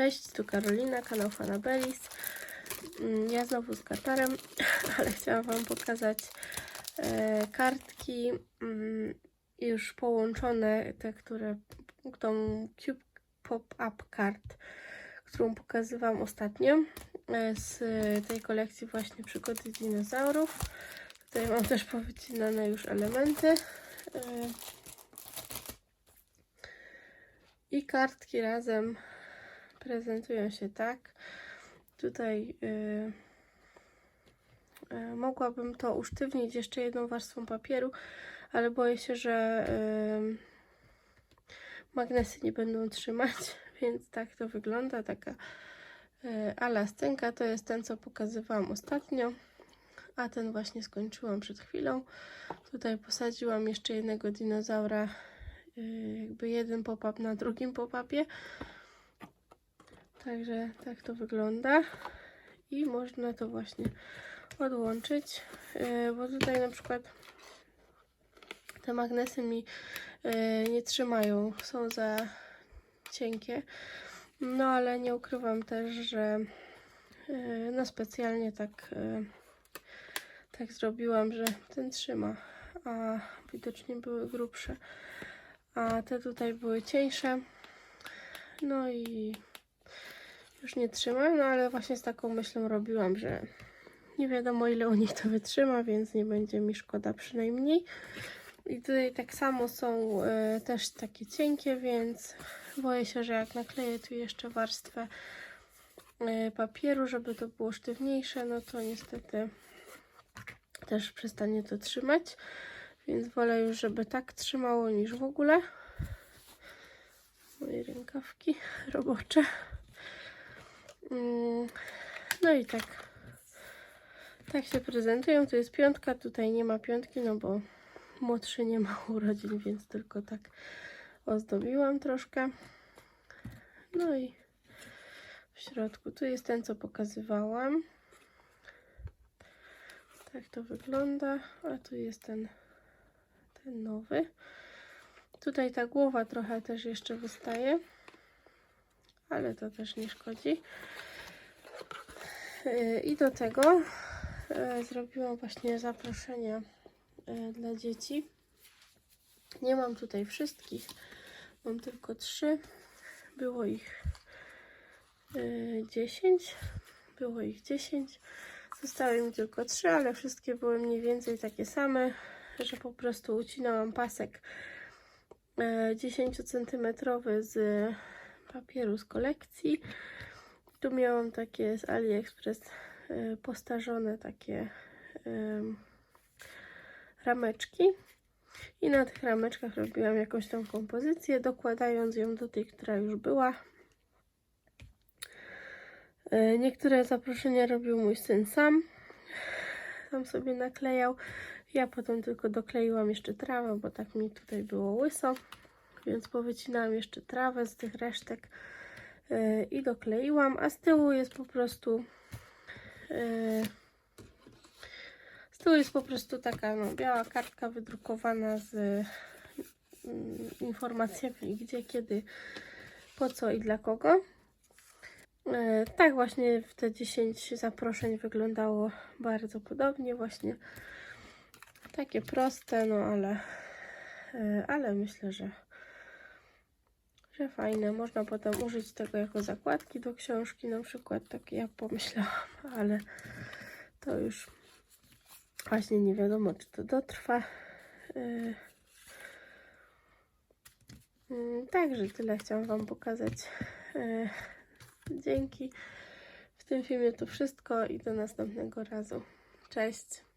Cześć, tu Karolina, kanał Fanabelis. Mm, Ja znowu z katarem, ale chciałam Wam pokazać e, kartki mm, już połączone, te, które tą Cube Pop-Up Card, którą pokazywałam ostatnio e, z tej kolekcji właśnie przygody dinozaurów. Tutaj mam też powycinane już elementy. E, I kartki razem prezentują się tak. Tutaj yy, yy, mogłabym to usztywnić jeszcze jedną warstwą papieru, ale boję się, że yy, magnesy nie będą trzymać, więc tak to wygląda. Taka yy, ala scenka to jest ten, co pokazywałam ostatnio, a ten właśnie skończyłam przed chwilą. Tutaj posadziłam jeszcze jednego dinozaura, yy, jakby jeden pop-up na drugim pop-upie. Także tak to wygląda i można to właśnie odłączyć, yy, bo tutaj na przykład te magnesy mi yy, nie trzymają, są za cienkie. No ale nie ukrywam też, że yy, no specjalnie tak, tak zrobiłam, że ten trzyma, a widocznie były grubsze, a te tutaj były cieńsze. No i już nie trzyma, no ale właśnie z taką myślą robiłam, że nie wiadomo ile u nich to wytrzyma, więc nie będzie mi szkoda przynajmniej. I tutaj tak samo są e, też takie cienkie, więc boję się, że jak nakleję tu jeszcze warstwę e, papieru, żeby to było sztywniejsze, no to niestety też przestanie to trzymać. Więc wolę już, żeby tak trzymało niż w ogóle. Moje rękawki robocze. Mm, No i tak. Tak się prezentują. Tu jest piątka, tutaj nie ma piątki, no bo młodszy nie ma urodzin, więc tylko tak ozdobiłam troszkę. No i w środku tu jest ten, co pokazywałam. Tak to wygląda. A tu jest ten, ten nowy. Tutaj ta głowa trochę też jeszcze wystaje ale to też nie szkodzi. Yy, I do tego yy, zrobiłam właśnie zaproszenia yy, dla dzieci. Nie mam tutaj wszystkich, mam tylko trzy. Było ich 10. Było ich 10. Zostały mi tylko trzy, ale wszystkie były mniej więcej takie same, że po prostu ucinałam pasek 10 cm z papieru z kolekcji. Tu miałam takie z AliExpress y, postarzone takie rameczki. I na tych rameczkach robiłam jakąś tą kompozycję, dokładając ją do tej, która już była. Y, niektóre zaproszenia robił mój syn sam. Tam sobie naklejał. Ja potem tylko dokleiłam jeszcze trawę, bo tak mi tutaj było łyso więc powycinałam jeszcze trawę z tych resztek yy, i dokleiłam, a z tyłu jest po prostu yy, z tyłu jest po prostu taka no, biała kartka wydrukowana z yy, informacjami gdzie, kiedy, po co i dla kogo. Yy, tak właśnie w te 10 zaproszeń wyglądało bardzo podobnie właśnie takie proste, no ale ale myślę, że że fajne. Można potem użyć tego jako zakładki do książki, na przykład tak jak pomyślałam, ale to już właśnie nie wiadomo, czy to dotrwa. Yy. Yy, Także tyle chciałam Wam pokazać. Yy, Dzięki. W tym filmie to wszystko i do następnego razu. Cześć.